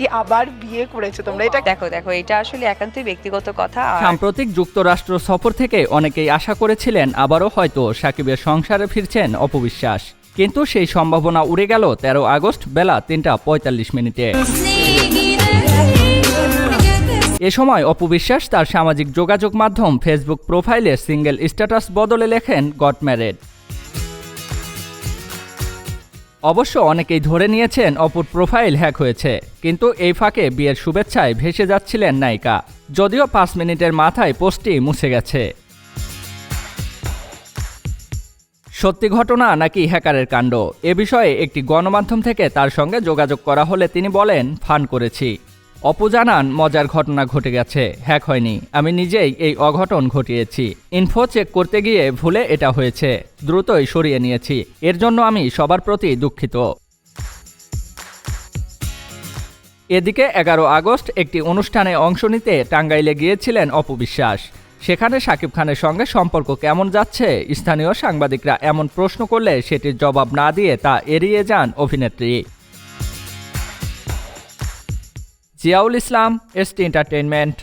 নাকি আবার বিয়ে করেছে তোমরা? এটা দেখো দেখো এটা আসলে একান্তই ব্যক্তিগত কথা সাম্প্রতিক যুক্তরাষ্ট্র সফর থেকে অনেকেই আশা করেছিলেন আবারও হয়তো সাকিবের সংসারে ফিরছেন অপবিশ্বাস। কিন্তু সেই সম্ভাবনা উড়ে গেল তেরো আগস্ট বেলা তিনটা পঁয়তাল্লিশ মিনিটে। এ সময় অপবিশ্বাস তার সামাজিক যোগাযোগ মাধ্যম ফেসবুক প্রোফাইলে সিঙ্গেল স্ট্যাটাস বদলে লেখেন গট ম্যারেড অবশ্য অনেকেই ধরে নিয়েছেন অপুর প্রোফাইল হ্যাক হয়েছে, কিন্তু এই ফাঁকে বিয়ের শুভেচ্ছায় ভেসে যাচ্ছিলেন নায়িকা, যদিও পাঁচ মিনিটের মাথায় পোস্টটি মুছে গেছে। সত্যি ঘটনা নাকি হ্যাকারের কাণ্ড? এ বিষয়ে একটি গণমাধ্যম থেকে তার সঙ্গে যোগাযোগ করা হলে তিনি বলেন, ফান করেছি। অপু জানান, মজার ঘটনা ঘটে গেছে। হ্যাক হয়নি। আমি নিজেই এই অঘটন ঘটিয়েছি। ইনফো চেক করতে গিয়ে ভুলে এটা হয়েছে। দ্রুতই সরিয়ে নিয়েছি। এর জন্য আমি সবার প্রতি দুঃখিত। এদিকে এগারো আগস্ট একটি অনুষ্ঠানে অংশ নিতে টাঙ্গাইলে গিয়েছিলেন অপবিশ্বাস সেখানে শাকিব খানের সঙ্গে সম্পর্ক কেমন যাচ্ছে? স্থানীয় সাংবাদিকরা এমন প্রশ্ন করলে সেটির জবাব না দিয়ে তা এড়িয়ে যান অভিনেত্রী। জিয়াউল ইসলাম এসটি এন্টারটেইনমেন্ট